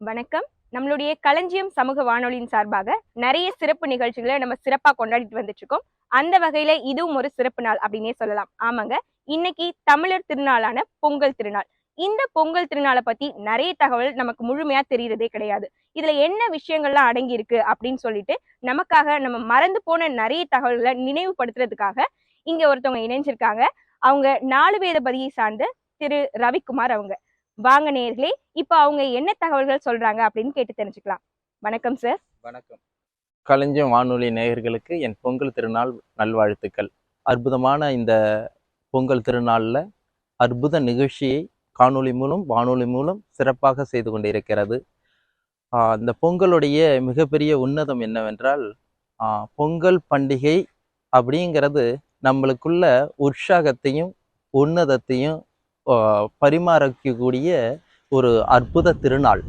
வணக்கம். நம்மளுடைய களஞ்சியம் சமூக வானொலியின் சார்பாக நிறைய சிறப்பு நிகழ்ச்சிகளை நம்ம சிறப்பாக கொண்டாடிட்டு வந்துட்டு இருக்கோம் அந்த வகையில இதுவும் ஒரு சிறப்பு நாள் அப்படின்னே சொல்லலாம். ஆமாங்க. இன்னைக்கு தமிழர் திருநாளான பொங்கல் திருநாள். இந்த பொங்கல் திருநாளை பத்தி நிறைய தகவல் நமக்கு முழுமையா தெரியறதே கிடையாது. இதுல என்ன விஷயங்கள்லாம் அடங்கி இருக்கு அப்படின்னு சொல்லிட்டு நமக்காக நம்ம மறந்து போன நிறைய தகவல்களை நினைவுபடுத்துறதுக்காக இங்க ஒருத்தவங்க இணைஞ்சிருக்காங்க. அவங்க நாலு வேத பதியை சார்ந்த திரு ரவிக்குமார் அவங்க. வாங்க நேர்களே இப்ப அவங்க என்ன தகவல்கள் சொல்றாங்க அப்படின்னு கேட்டு தெரிஞ்சுக்கலாம். வணக்கம் சார் வணக்கம். கலைஞம் வானொலி நேயர்களுக்கு என் பொங்கல் திருநாள் நல்வாழ்த்துக்கள். அற்புதமான இந்த பொங்கல் திருநாளில் அற்புத நிகழ்ச்சியை காணொளி மூலம் வானொலி மூலம் சிறப்பாக செய்து கொண்டிருக்கிறது. இந்த பொங்கலுடைய மிகப்பெரிய உன்னதம் என்னவென்றால் பொங்கல் பண்டிகை அப்படிங்கிறது நம்மளுக்குள்ள உற்சாகத்தையும் உன்னதத்தையும் பரிமாறக்கூடிய பரிமாறிக்கக்கூடிய ஒரு அற்புத திருநாள்.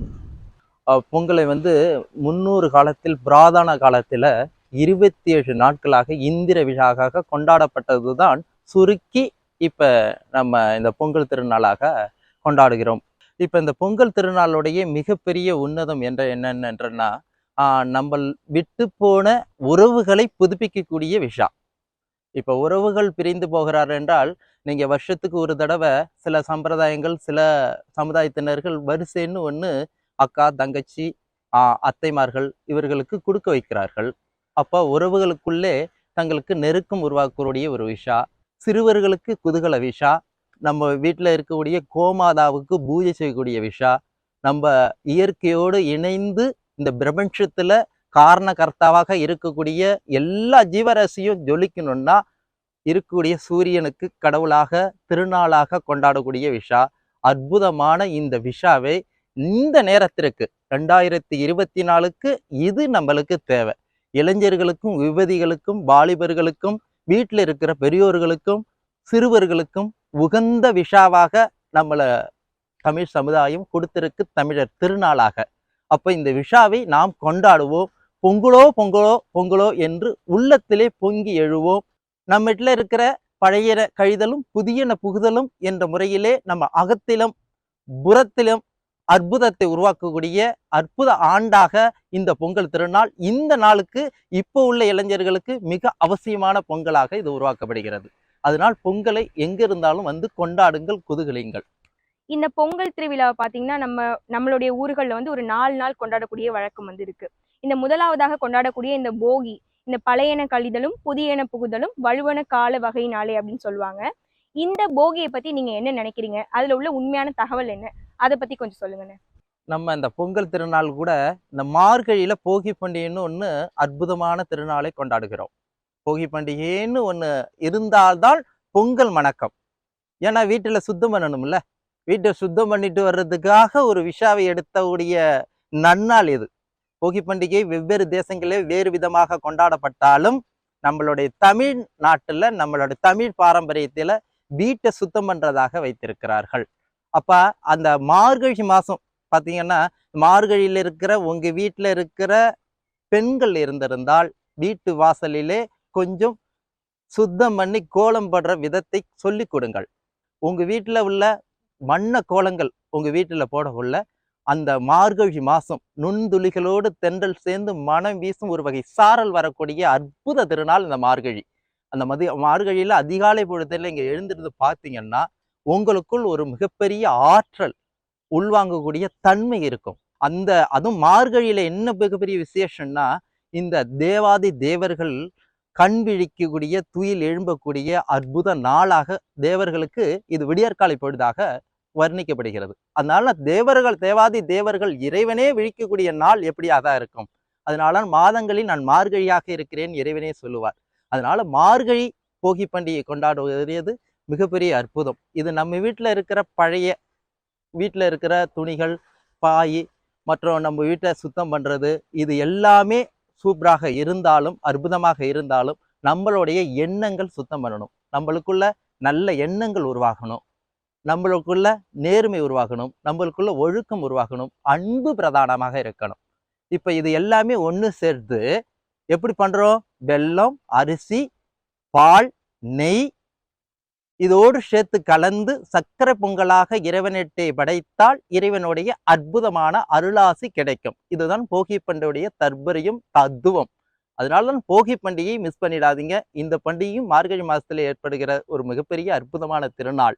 பொங்கலை வந்து முன்னூறு காலத்தில் புராதன காலத்தில் இருபத்தி ஏழு நாட்களாக இந்திர விழாவாக கொண்டாடப்பட்டது தான் சுருக்கி இப்போ நம்ம இந்த பொங்கல் திருநாளாக கொண்டாடுகிறோம். இப்போ இந்த பொங்கல் திருநாளுடைய மிகப்பெரிய உன்னதம் என்ற என்னென்னன்றன்னா நம்ம விட்டு போன உறவுகளை புதுப்பிக்கக்கூடிய விஷா இப்போ உறவுகள் பிரிந்து போகிறார் என்றால் நீங்கள் வருஷத்துக்கு ஒரு தடவை சில சம்பிரதாயங்கள் சில சமுதாயத்தினர்கள் வரிசைன்னு ஒன்று அக்கா தங்கச்சி அத்தைமார்கள் இவர்களுக்கு கொடுக்க வைக்கிறார்கள். அப்போ உறவுகளுக்குள்ளே தங்களுக்கு நெருக்கம் உருவாக்கக்கூடிய ஒரு விஷா சிறுவர்களுக்கு குதூகல விஷா நம்ம வீட்டில் இருக்கக்கூடிய கோமாதாவுக்கு பூஜை செய்யக்கூடிய விஷா நம்ம இயற்கையோடு இணைந்து இந்த பிரபஞ்சத்தில் காரணகர்த்தாவாக இருக்கக்கூடிய எல்லா ஜீவராசியும் ஜொலிக்கணும்னா இருக்கக்கூடிய சூரியனுக்கு கடவுளாக திருநாளாக கொண்டாடக்கூடிய விஷா அற்புதமான இந்த விஷாவை இந்த நேரத்திற்கு ரெண்டாயிரத்தி இருபத்தி நாலுக்கு இது நம்மளுக்கு தேவை. இளைஞர்களுக்கும் விபதிகளுக்கும் வாலிபர்களுக்கும் வீட்டில் இருக்கிற பெரியோர்களுக்கும் சிறுவர்களுக்கும் உகந்த விஷாவாக நம்மளை தமிழ் சமுதாயம் கொடுத்திருக்கு தமிழர் திருநாளாக. அப்போ இந்த விஷாவை நாம் கொண்டாடுவோம். பொங்கலோ பொங்கலோ பொங்கலோ என்று உள்ளத்திலே பொங்கி எழுவோம். நம்ம இருக்கிற பழையன கழிதலும் புதியன புகுதலும் என்ற முறையிலே நம்ம அகத்திலும் புறத்திலும் அற்புதத்தை உருவாக்கக்கூடிய அற்புத ஆண்டாக இந்த பொங்கல் திருநாள் இந்த நாளுக்கு இப்போ உள்ள இளைஞர்களுக்கு மிக அவசியமான பொங்கலாக இது உருவாக்கப்படுகிறது. அதனால் பொங்கலை எங்க இருந்தாலும் வந்து கொண்டாடுங்கள் குதுகலிங்கள் இந்த பொங்கல் திருவிழாவை பாத்தீங்கன்னா நம்ம நம்மளுடைய ஊர்களில் வந்து ஒரு நாலு நாள் கொண்டாடக்கூடிய வழக்கம் வந்து இருக்கு. இந்த முதலாவதாக கொண்டாடக்கூடிய இந்த போகி இந்த பழையன கழிதலும் புதியன புகுதலும் வலுவன கால வகை நாளே அப்படின்னு சொல்லுவாங்க. இந்த போகியை பத்தி நீங்க என்ன நினைக்கிறீங்க? அதுல உள்ள உண்மையான தகவல் என்ன? அதை பத்தி கொஞ்சம் சொல்லுங்கண்ணே. நம்ம இந்த பொங்கல் திருநாள் கூட இந்த மார்கழியில போகி பண்டிகைன்னு ஒன்று அற்புதமான திருநாளை கொண்டாடுகிறோம். போகி பண்டிகைன்னு ஒன்று இருந்தால்தான் பொங்கல் மணக்கம் ஏன்னா வீட்டில் சுத்தம் பண்ணணும்ல. வீட்டை சுத்தம் பண்ணிட்டு வர்றதுக்காக ஒரு விஷாவை எடுத்தவுடைய நன்னாள் இது. போகி பண்டிகை வெவ்வேறு தேசங்களே வேறு விதமாக கொண்டாடப்பட்டாலும் நம்மளுடைய தமிழ் நாட்டில் நம்மளுடைய தமிழ் பாரம்பரியத்தில் வீட்டை சுத்தம் பண்ணுறதாக வைத்திருக்கிறார்கள். அப்போ அந்த மார்கழி மாதம் பார்த்தீங்கன்னா மார்கழியில் இருக்கிற உங்கள் வீட்டில் இருக்கிற பெண்கள் இருந்திருந்தால் வீட்டு வாசலிலே கொஞ்சம் சுத்தம் பண்ணி கோலம் படுற விதத்தை சொல்லி கொடுங்கள். உங்கள் வீட்டில் உள்ள வண்ண கோலங்கள் உங்கள் வீட்டில் போட உள்ள அந்த மார்கழி மாசம் நுண்துளிகளோடு தென்றல் சேர்ந்து மனம் வீசும் ஒரு வகை சாரல் வரக்கூடிய அற்புத திருநாள் இந்த மார்கழி. அந்த மதி மார்கழியில் அதிகாலை பொழுதில் இங்கே எழுந்திருந்து பார்த்தீங்கன்னா உங்களுக்குள் ஒரு மிகப்பெரிய ஆற்றல் உள்வாங்கக்கூடிய தன்மை இருக்கும். அந்த அதுவும் மார்கழியில என்ன மிகப்பெரிய விசேஷம்னா இந்த தேவாதி தேவர்கள் கண் விழிக்கக்கூடிய துயில் எழும்பக்கூடிய அற்புத நாளாக தேவர்களுக்கு இது விடியற்காலை பொழுதாக வர்ணிக்கப்படுகிறது. அதனால தேவர்கள் தேவாதி தேவர்கள் இறைவனே விழிக்கக்கூடிய நாள் எப்படியாக தான் இருக்கும்? அதனால மாதங்களில் நான் மார்கழியாக இருக்கிறேன் இறைவனே சொல்லுவார். அதனால மார்கழி போகி பண்டிகை கொண்டாடுவது மிகப்பெரிய அற்புதம். இது நம்ம வீட்டில் இருக்கிற பழைய வீட்டில் இருக்கிற துணிகள் பாய் மற்றும் நம்ம வீட்டை சுத்தம் பண்ணுறது இது எல்லாமே சூப்பராக இருந்தாலும் அற்புதமாக இருந்தாலும் நம்மளுடைய எண்ணங்கள் சுத்தம் பண்ணணும். நம்மளுக்குள்ள நல்ல எண்ணங்கள் உருவாகணும். நம்மளுக்குள்ள நேர்மை உருவாகணும் நம்மளுக்குள்ள ஒழுக்கம் உருவாகணும் அன்பு பிரதானமாக இருக்கணும். இப்போ இது எல்லாமே ஒன்று சேர்த்து எப்படி பண்ணுறோம் வெல்லம் அரிசி பால் நெய் இதோடு சேர்த்து கலந்து சக்கரை பொங்கலாக இறைவனிட்டே படைத்தால் இறைவனுடைய அற்புதமான அருளாசி கிடைக்கும். இதுதான் போகி பண்டிகையுடைய தற்பரியும் தத்துவம். அதனால தான் போகி பண்டிகையை மிஸ் பண்ணிடாதீங்க. இந்த பண்டிகையும் மார்கழி மாதத்தில் ஏற்படுகிற ஒரு மிகப்பெரிய அற்புதமான திருநாள்.